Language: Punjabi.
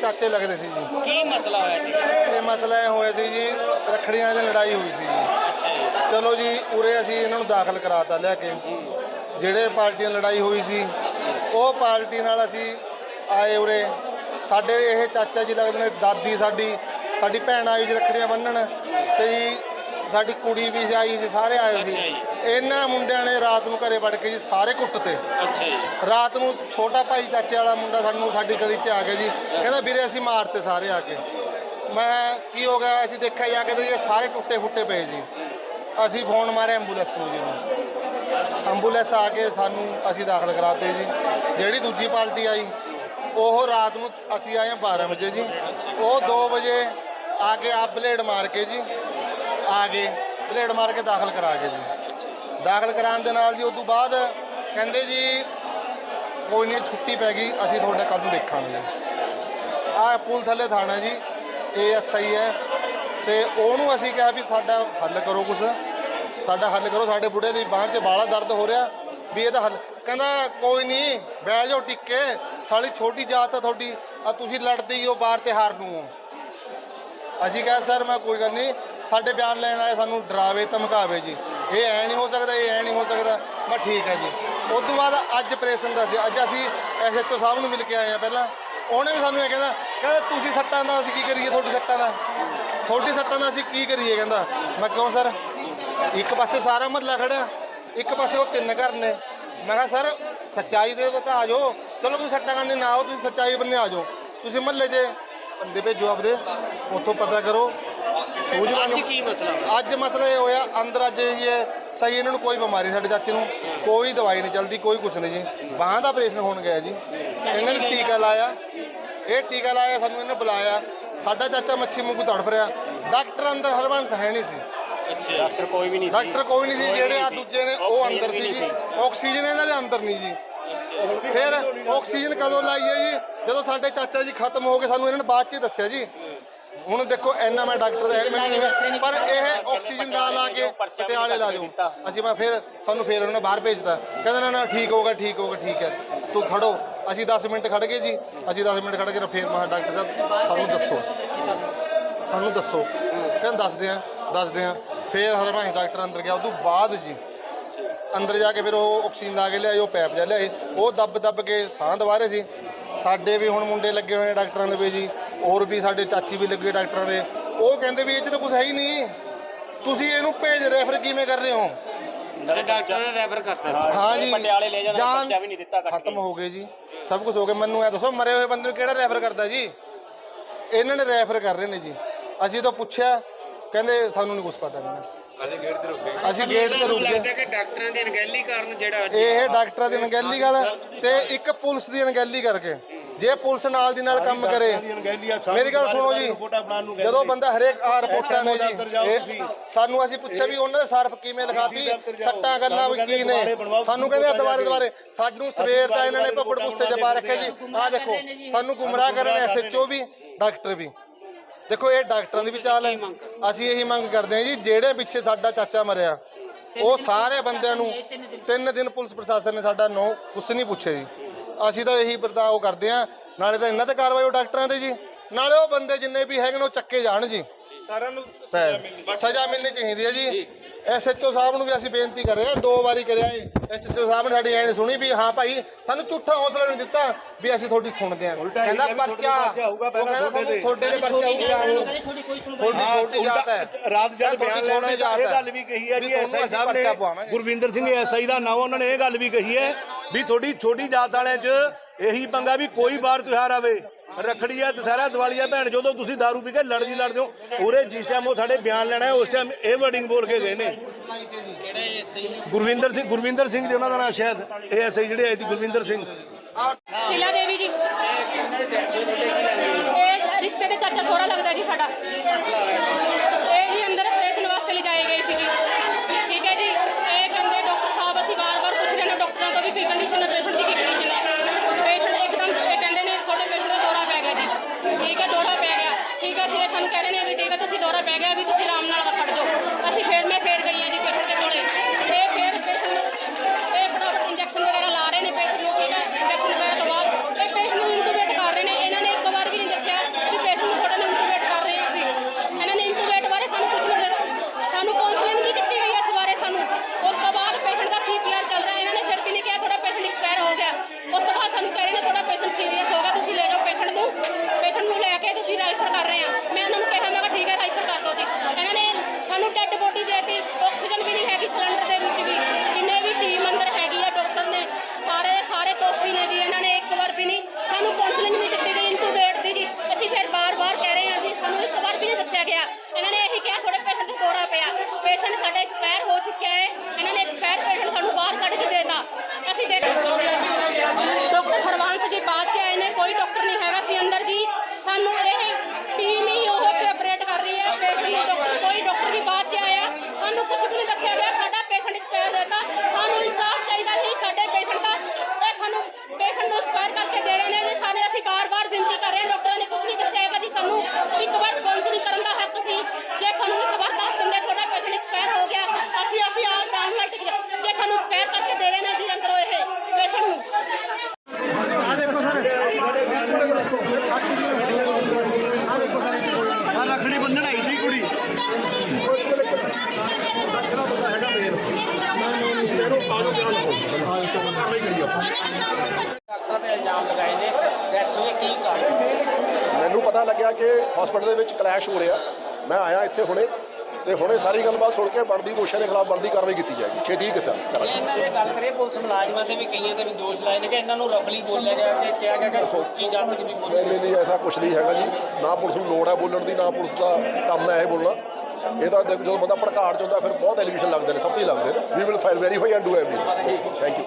ਚਾਚੇ ਲੱਗਦੇ ਸੀ ਜੀ। ਕੀ ਮਸਲਾ ਹੋਇਆ ਸੀ? ਇਹ ਮਸਲਾ ਇਹ ਹੋਇਆ ਸੀ ਜੀ ਰੱਖੜੀਆਂ ਦੀ ਲੜਾਈ ਹੋਈ ਸੀ ਜੀ। ਅੱਛਾ ਜੀ। ਚਲੋ ਜੀ ਉਰੇ ਅਸੀਂ ਇਹਨਾਂ ਨੂੰ ਦਾਖਲ ਕਰਾਤਾ ਲਿਆ ਕੇ। ਜਿਹੜੇ ਪਾਰਟੀਆਂ ਲੜਾਈ ਹੋਈ ਸੀ ਉਹ ਪਾਰਟੀ ਨਾਲ ਅਸੀਂ ਆਏ ਉਰੇ। ਸਾਡੇ ਇਹ ਚਾਚਾ ਜੀ ਲੱਗਦੇ ਨੇ ਦਾਦੀ ਸਾਡੀ ਸਾਡੀ ਭੈਣ ਆਈ ਜੀ ਰੱਖੜੀਆਂ ਬੰਨਣ। ਤੇ ਜੀ ਸਾਡੀ ਕੁੜੀ ਵੀ ਆਈ ਸੀ ਸਾਰੇ ਆਏ ਸੀ। ਅੱਛਾ ਜੀ। ਇਹਨਾਂ ਮੁੰਡਿਆਂ ਨੇ ਰਾਤ ਨੂੰ ਘਰੇ ਵੜ ਕੇ ਜੀ ਸਾਰੇ ਕੁੱਟਤੇ। ਅੱਛਾ ਜੀ। ਰਾਤ ਨੂੰ ਛੋਟਾ ਭਾਈ ਚਾਚੇ ਵਾਲਾ ਮੁੰਡਾ ਸਾਨੂੰ ਸਾਡੀ ਗਲੀ 'ਚ ਆ ਗਿਆ ਜੀ। ਕਹਿੰਦਾ ਵੀਰੇ ਅਸੀਂ ਮਾਰਤੇ ਸਾਰੇ ਆ ਕੇ। ਮੈਂ ਕੀ ਹੋ ਗਿਆ? ਅਸੀਂ ਦੇਖਿਆ ਜਾ ਕੇ ਤੇ ਇਹ ਸਾਰੇ ਟੁੱਟੇ ਫੁੱਟੇ ਪਏ ਜੀ। ਅਸੀਂ ਫੋਨ ਮਾਰਿਆ ਐਂਬੂਲੈਂਸ ਨੂੰ ਜੀ ਐਂਬੂਲੈਂਸ ਆ ਕੇ ਸਾਨੂੰ ਅਸੀਂ ਦਾਖਲ ਕਰਾਤੇ ਜੀ। ਜਿਹੜੀ ਦੂਜੀ ਪਾਰਟੀ ਆਈ ਉਹ ਰਾਤ ਨੂੰ ਅਸੀਂ ਆਏ ਹਾਂ 12 ਵਜੇ ਜੀ। ਉਹ 2 ਵਜੇ ਆ ਕੇ ਆ ਬਲੇਡ ਮਾਰ ਕੇ ਜੀ ਆ ਗਏ। ਬਲੇਡ ਮਾਰ ਕੇ ਦਾਖਲ ਕਰਾ ਕੇ ਜੀ। ਦਾਖਲ ਕਰਾਉਣ ਦੇ ਨਾਲ ਜੀ ਉਸ ਤੋਂ ਬਾਅਦ ਕਹਿੰਦੇ ਜੀ, ਕੋਈ ਨਹੀਂ, ਛੁੱਟੀ ਪੈ ਗਈ, ਅਸੀਂ ਤੁਹਾਡਾ ਕੱਲ ਨੂੰ ਦੇਖਾਂਗੇ। ਆ ਪੁਲ ਥੱਲੇ ਥਾਣਾ ਜੀ, ਏਐਸਆਈ ਹੈ। ਤੇ ਉਹਨੂੰ ਅਸੀਂ ਕਿਹਾ ਵੀ ਸਾਡਾ ਹੱਲ ਕਰੋ ਕੁਛ। ਸਾਡਾ ਹੱਲ ਕਰੋ, ਸਾਡੇ ਬੁੱਢੇ ਦੀ ਬਾਂਹ 'ਚ ਬਾਲਾ ਦਰਦ ਹੋ ਰਿਹਾ। ਵੀ ਇਹਦਾ ਹੱਲ ਕਹਿੰਦਾ, ਕੋਈ ਨਹੀਂ ਬਹਿ ਜਾਓ ਟਿੱਕੇ। ਸਾਲੀ ਛੋਟੀ ਜਾਤ ਆ ਤੁਹਾਡੀ, ਆ ਤੁਸੀਂ ਲੜਦੇ ਹੋ ਬਾਹਰ ਤੇ ਹਾਰ ਨੂੰ। ਅਸੀਂ ਕਿਹਾ, ਸਰ, ਮੈਂ ਕੋਈ ਗੱਲ ਨਹੀਂ, ਸਾਡੇ ਬਿਆਨ ਲੈਣ ਆਏ, ਸਾਨੂੰ ਡਰਾਵੇ, ਧਮਕਾਵੇ ਜੀ। ਇਹ ਐ ਨਹੀਂ ਹੋ ਸਕਦਾ, ਇਹ ਐ ਨਹੀਂ ਹੋ ਸਕਦਾ। ਮੈਂ ਠੀਕ ਹੈ ਜੀ। ਉਸ ਤੋਂ ਬਾਅਦ ਅੱਜ ਆਪਰੇਸ਼ਨ ਦਾ ਸੀ। ਅੱਜ ਅਸੀਂ ਐਸਐਚਓ ਸਾਹਿਬ ਨੂੰ ਮਿਲ ਕੇ ਆਏ ਆ ਪਹਿਲਾਂ। ਉਹਨੇ ਵੀ ਸਾਨੂੰ ਇਹ ਕਹਿੰਦਾ ਕਹਿੰਦਾ ਤੁਸੀਂ ਸੱਟਾਂ ਦਾ ਅਸੀਂ ਕੀ ਕਰੀਏ ਤੁਹਾਡੀ ਸੱਟਾਂ ਦਾ? ਤੁਹਾਡੀ ਸੱਟਾਂ ਦਾ ਅਸੀਂ ਕੀ ਕਰੀਏ ਕਹਿੰਦਾ। ਮੈਂ ਕਿਉਂ ਸਰ? ਇੱਕ ਪਾਸੇ ਸਾਰਾ ਮਹੱਲਾ ਖੜਾ ਇੱਕ ਪਾਸੇ ਉਹ ਤਿੰਨ ਘਰ ਨੇ। ਮੈਂ ਕਿਹਾ, ਸਰ, ਸੱਚਾਈ ਦੇ ਬਤਾ ਆ ਜਾਓ ਚਲੋ ਤੁਸੀਂ ਸੱਟਾਂ ਕਰਨੇ ਨਾ ਆਓ, ਤੁਸੀਂ ਸੱਚਾਈ ਬੰਨੇ ਆ ਜਾਓ ਤੁਸੀਂ ਮਹੱਲੇ 'ਚ ਬੰਦੇ ਭੇਜੋ ਆਪਦੇ। ਉੱਥੋਂ ਪਤਾ ਕਰੋ। ਸੂਝਵਾਨ ਅੱਜ ਕੀ ਮਸਲਾ ਹੋਇਆ? ਅੱਜ ਮਸਲਾ ਇਹ ਹੋਇਆ ਅੰਦਰ ਅੱਜ ਇਹ ਸਹੀ ਇਹਨਾਂ ਨੂੰ ਕੋਈ ਬਿਮਾਰੀ ਸਾਡੇ ਚਾਚੇ ਨੂੰ ਕੋਈ ਦਵਾਈ ਨਹੀਂ ਚੱਲਦੀ ਕੋਈ ਕੁਛ ਨਹੀਂ ਜੀ। ਬਾਹਾਂ ਦਾ ਆਪਰੇਸ਼ਨ ਹੋਣ ਗਿਆ ਜੀ। ਇਹਨਾਂ ਨੇ ਟੀਕਾ ਲਾਇਆ। ਇਹ ਟੀਕਾ ਲਾਇਆ ਸਾਨੂੰ ਇਹਨੇ ਬੁਲਾਇਆ। ਸਾਡਾ ਚਾਚਾ ਮੱਛੀ ਮੂੰਹ ਤੜਫ ਰਿਹਾ। ਡਾਕਟਰ ਅੰਦਰ ਹਰਬੰਸ ਹੈ ਨਹੀਂ ਸੀ। ਅੱਛਾ। ਜੀ। ਡਾਕਟਰ ਕੋਈ ਵੀ ਨਹੀਂ ਸੀ। ਡਾਕਟਰ ਕੋਈ ਨਹੀਂ ਸੀ ਜਿਹੜੇ ਆ। ਦੂਜੇ ਨੇ ਉਹ ਅੰਦਰ ਸੀ ਜੀ। ਆਕਸੀਜਨ ਇਹਨਾਂ ਦੇ ਅੰਦਰ ਨਹੀਂ ਜੀ। ਫਿਰ ਆਕਸੀਜਨ ਕਦੋਂ ਲਾਈ ਹੈ ਜੀ? ਜਦੋਂ ਸਾਡੇ ਚਾਚਾ ਜੀ ਖਤਮ ਹੋ ਗਏ ਸਾਨੂੰ ਇਹਨਾਂ ਨੇ ਬਾਅਦ ਚ ਹੀ ਦੱਸਿਆ ਜੀ। ਹੁਣ ਦੇਖੋ, ਇੰਨਾ ਮੈਂ ਡਾਕਟਰ ਦਾ ਹੈ ਮੈਨੂੰ ਨਹੀਂ ਪਰ ਇਹ ਆਕਸੀਜਨ ਲਾ ਲਾ ਕੇ ਪਟਿਆਲੇ ਲਾ ਜਾਓ। ਅਸੀਂ ਮੈਂ ਫਿਰ ਸਾਨੂੰ ਫਿਰ ਉਹਨਾਂ ਨੇ ਬਾਹਰ ਭੇਜਤਾ। ਕਹਿੰਦਾ, ਨਾ ਨਾ, ਠੀਕ ਹੋਗਾ ਠੀਕ ਹੋਗਾ ਠੀਕ ਹੈ। ਤੂੰ ਖੜੋ। ਅਸੀਂ 10 ਮਿੰਟ ਖੜ ਗਏ ਜੀ। ਅਸੀਂ 10 ਮਿੰਟ ਖੜ ਕੇ ਫਿਰ ਮਹਾ ਡਾਕਟਰ ਸਾਹਿਬ ਸਾਨੂੰ ਦੱਸੋ। ਸਾਨੂੰ ਦੱਸੋ। ਕਹਿੰਦਾ, ਦੱਸਦੇ ਆ ਦੱਸਦੇ ਆ ਫਿਰ ਹਰਮਾਈ ਡਾਕਟਰ ਅੰਦਰ ਗਿਆ। ਉਦੋਂ ਬਾਅਦ ਜੀ ਅੰਦਰ ਜਾ ਕੇ ਫਿਰ ਉਹ ਆਕਸੀਜਨ ਲਾ ਕੇ ਲਿਆਏ, ਉਹ ਪੈਪ ਜਿਹਾ ਲਿਆਏ। ਉਹ ਦੱਬ ਦੱਬ ਕੇ ਸਾਹ ਦਵਾ ਰਹੇ ਸੀ। ਸਾਡੇ ਵੀ ਹੁਣ ਮੁੰਡੇ ਲੱਗੇ ਹੋਏ ਨੇ ਡਾਕਟਰਾਂ ਦੇ ਵੀ ਜੀ। ਹੋਰ ਵੀ ਸਾਡੇ ਚਾਚੀ ਵੀ ਲੱਗੇ ਡਾਕਟਰਾਂ ਦੇ। ਉਹ ਕਹਿੰਦੇ ਵੀ ਇਹ 'ਚ ਤਾਂ ਕੁਝ ਹੈ ਹੀ ਨਹੀਂ। ਤੁਸੀਂ ਇਹਨੂੰ ਭੇਜ ਰੈਫਰ ਕਿਵੇਂ ਕਰ ਰਹੇ ਹੋ? ਤੇ ਡਾਕਟਰ ਨੇ ਰੈਫਰ ਕਰਤਾ। ਹਾਂ ਜੀ। ਪਟਿਆਲੇ ਲੈ ਜਾਣਾ ਜਾਨ ਬੱਚਾ ਵੀ ਨਹੀਂ ਦਿੱਤਾ ਕੱਟ ਖਤਮ। ਹੋ। ਗਏ ਜੀ। ਸਭ ਕੁਝ ਹੋ ਗਿਆ। ਮੈਨੂੰ ਇਹ ਦੱਸੋ ਮਰੇ ਹੋਏ ਬੰਦੇ ਨੂੰ ਕਿਹੜਾ ਰੈਫਰ ਕਰਦਾ ਜੀ? ਇਹਨਾਂ ਨੇ ਰੈਫਰ ਕਰ ਰਹੇ ਨੇ ਜੀ। ਅਸੀਂ ਤਾਂ ਪੁੱਛਿਆ ਕਹਿੰਦੇ ਸਾਨੂੰ ਨਹੀਂ ਕੁਝ ਪਤਾ ਨਹੀਂ ਅਸੀਂ ਗੇਟ ਤੇ ਰੁਕੇ ਅਸੀਂ ਗੇਟ ਤੇ ਤੁਹਾਨੂੰ ਰੁਕੇ ਲੱਗਦਾ ਕਿ ਡਾਕਟਰਾਂ ਦੀ ਅਣਗਹਿਲੀ ਕਾਰਨ ਜਿਹੜਾ ਇਹ ਡਾਕਟਰਾਂ ਦੀ ਅਣਗਹਿਲੀ ਗੱਲ ਤੇ ਇੱਕ ਪੁਲਿਸ ਦੀ ਅਣਗਹਿਲੀ ਕਰਕੇ। ਜੇ ਪੁਲਿਸ ਨਾਲ ਦੀ ਨਾਲ ਕੰਮ ਕਰੇ ਮੇਰੀ ਗੱਲ ਸੁਣੋ ਜੀ ਜਦੋਂ ਬੰਦਾ ਹਰੇਕ ਆ ਰਿਪੋਰਟਾਂ ਨੇ ਜੀ ਸਾਨੂੰ ਅਸੀਂ ਪੁੱਛਿਆ ਵੀ ਉਹਨਾਂ ਦੇ ਸਰਫ ਕਿਵੇਂ ਲਿਖਾਤੀ ਸੱਟਾਂ ਗੱਲਾਂ ਵੀ ਕੀ ਨੇ? ਸਾਨੂੰ ਕਹਿੰਦੇ ਆ ਦੁਬਾਰੇ ਦੁਬਾਰੇ। ਸਾਨੂੰ ਸਵੇਰ ਦਾ ਇਹਨਾਂ ਨੇ ਪੱਪੜ ਪੁੱਸੇ ਚ ਪਾ ਰੱਖਿਆ ਜੀ। ਆਹ ਦੇਖੋ ਸਾਨੂੰ ਗੁੰਮਰਾਹ ਕਰਨ ਐਸਐਚਓ ਵੀ ਡਾਕਟਰ ਵੀ। ਦੇਖੋ ਇਹ ਡਾਕਟਰਾਂ ਦੀ ਵੀ ਚਾਲ ਹੈ। ਅਸੀਂ ਇਹੀ ਮੰਗ ਕਰਦੇ ਹਾਂ ਜੀ ਜਿਹੜੇ ਪਿੱਛੇ ਸਾਡਾ ਚਾਚਾ ਮਰਿਆ ਉਹ ਸਾਰੇ ਬੰਦਿਆਂ ਨੂੰ ਤਿੰਨ ਦਿਨ ਪੁਲਿਸ ਪ੍ਰਸ਼ਾਸਨ ਨੇ ਸਾਡਾ ਨੋ ਕੁਛ ਨਹੀਂ ਪੁੱਛਿਆ ਜੀ। ਅਸੀਂ ਤਾਂ ਇਹੀ ਉਹ ਕਰਦੇ ਆ ਨਾਲੇ ਤਾਂ ਇਹਨਾਂ ਤੇ ਕਾਰਵਾਈ ਉਹ ਡਾਕਟਰਾਂ ਤੇ ਜੀ। ਨਾਲੇ ਉਹ ਬੰਦੇ ਜਿੰਨੇ ਵੀ ਹੈਗੇ ਨੇ ਉਹ ਚੱਕੇ ਜਾਣ ਜੀ। ਸਾਰਿਆਂ ਨੂੰ ਸਜ਼ਾ ਮਿਲਣੀ ਚਾਹੀਦੀ ਹੈ। ਜੀ। ਐਸਐਚਓ ਸਾਹਿਬ ਨੂੰ ਵੀ ਅਸੀਂ ਬੇਨਤੀ ਕਰ ਰਹੇ ਹਾਂ ਦੋ ਵਾਰੀ ਕਰਿਆ ਐਸਐਚਓ ਸਾਹਿਬ ਨੇ ਸਾਡੀ ਐਂ ਸੁਣੀ ਵੀ ਹਾਂ ਭਾਈ ਸਾਨੂੰ ਝੂਠਾ ਹੌਸਲਾ ਨਹੀਂ ਦਿੱਤਾ ਵੀ ਅਸੀਂ ਤੁਹਾਡੀ ਸੁਣਦੇ ਹਾਂ। ਕਹਿੰਦਾ ਪਰਚਾ ਉਹ ਕਹਿੰਦਾ ਤੁਹਾਨੂੰ ਤੁਹਾਡੇ ਦੇ ਪਰਚਾ ਹੋਊਗਾ ਤੁਹਾਡੀ ਛੋਟੀ ਜਾਤ ਹੈ। ਰਾਤ ਜਦ ਬਿਆਨ ਲੈਣਾ ਇਹ। ਗੱਲ ਵੀ ਕਹੀ ਹੈ ਤੁਹਾਨੂੰ ਐਸਆਈ ਸਾਹਿਬ ਨੇ। ਗੁਰਵਿੰਦਰ ਸਿੰਘ ਐਸਆਈ ਦਾ ਨਾਮ ਉਹਨਾਂ ਨੇ ਇਹ ਗੱਲ ਵੀ ਕਹੀ ਹੈ ਵੀ ਤੁਹਾਡੀ ਛੋਟੀ ਜਾਤ ਵਾਲਿਆਂ 'ਚ ਇਹੀ ਪੰਗਾ ਵੀ ਕੋਈ ਬਾਰ ਤਿਉਹਾਰ ਆਵੇ। ਰਖੜੀ ਆ ਦੁਸਹਿਰਾ ਦੀਵਾਲੀ ਆ ਭੈਣ, ਜਦੋਂ ਤੁਸੀਂ दारू ਪੀ ਕੇ ਲੜਦੀ ਲੜਦੇ ਹੋ, ਉਰੇ ਜਿਸ ਟਾਈਮ ਉਹ ਸਾਡੇ ਬਿਆਨ ਲੈਣਾ ਉਸ ਟਾਈਮ ਇਹ ਵਰਡਿੰਗ ਬੋਲ ਕੇ ਗਏ ਨੇ। ਗੁਰਵਿੰਦਰ ਸਿੰਘ ਗੁਰਵਿੰਦਰ ਸਿੰਘ ਦੇ ਉਹਨਾਂ ਦਾ ਨਾਮ ਸ਼ਾਇਦ ਇਹ ਐਸਆਈ ਜਿਹੜੇ ਆਏ ਸੀ, ਗੁਰਵਿੰਦਰ ਸਿੰਘ। ਸ਼ੀਲਾ ਦੇਵੀ ਜੀ। ਇਹ ਰਿਸ਼ਤੇ ਦੇ ਚਾਚਾ ਸੋਹਰਾ ਲੱਗਦਾ ਜੀ ਸਾਡਾ। ਇਹ ਜੀ ਅੰਦਰ ਪਤਾ ਲੱਗਿਆ ਕਿ ਹਸਪੀਟਲ ਦੇ ਵਿੱਚ ਕਲੈਸ਼ ਹੋ ਰਿਹਾ। ਮੈਂ ਆਇਆ ਇੱਥੇ ਹੁਣੇ ਤੇ ਹੁਣੇ ਸਾਰੀ ਗੱਲਬਾਤ ਸੁਣ ਕੇ ਬਣਦੀ ਦੋਸ਼ਾਂ ਦੇ ਖਿਲਾਫ ਬਣਦੀ ਕਾਰਵਾਈ ਕੀਤੀ ਜਾਏਗੀ। ਛੇਤੀ ਕੀਤਾ ਕਰਾਂਗੇ। ਇਹਨਾਂ ਦੇ ਗੱਲ ਕਰੀਏ ਪੁਲਿਸ ਮੁਲਾਜ਼ਮਾਂ ਤੇ ਵੀ ਕਈਆਂ ਤੇ ਵੀ ਦੋਸ਼ ਲਾਏ ਨੇ ਕਿ ਇਹਨਾਂ ਨੂੰ ਰਫਲੀ ਬੋਲਿਆ ਗਿਆ ਕਿ ਕਿਹਾ ਗਿਆ ਕਿ ਸੋਚੀ ਜਾਤ ਵੀ ਬੋਲੀ ਨਹੀਂ ਨਹੀਂ ਐਸਾ ਕੁਝ ਨਹੀਂ ਹੈਗਾ ਜੀ। ਨਾ ਪੁਲਿਸ ਨੂੰ ਲੋੜ ਹੈ ਬੋਲਣ ਦੀ ਨਾ ਪੁਲਿਸ ਦਾ ਕੰਮ ਹੈ ਇਹ ਬੋਲਣਾ। ਇਹ ਤਾਂ ਦੇਖੋ ਜਦੋਂ ਬੰਦਾ ਭੜਕਾੜ ਚ ਹੁੰਦਾ ਫਿਰ ਬਹੁਤ ਐਲੀਗੇਸ਼ਨ ਲੱਗਦੇ ਨੇ ਸਭ ਤੋਂ ਹੀ ਲੱਗਦੇ ਨੇ। We will file verify and do everything thank you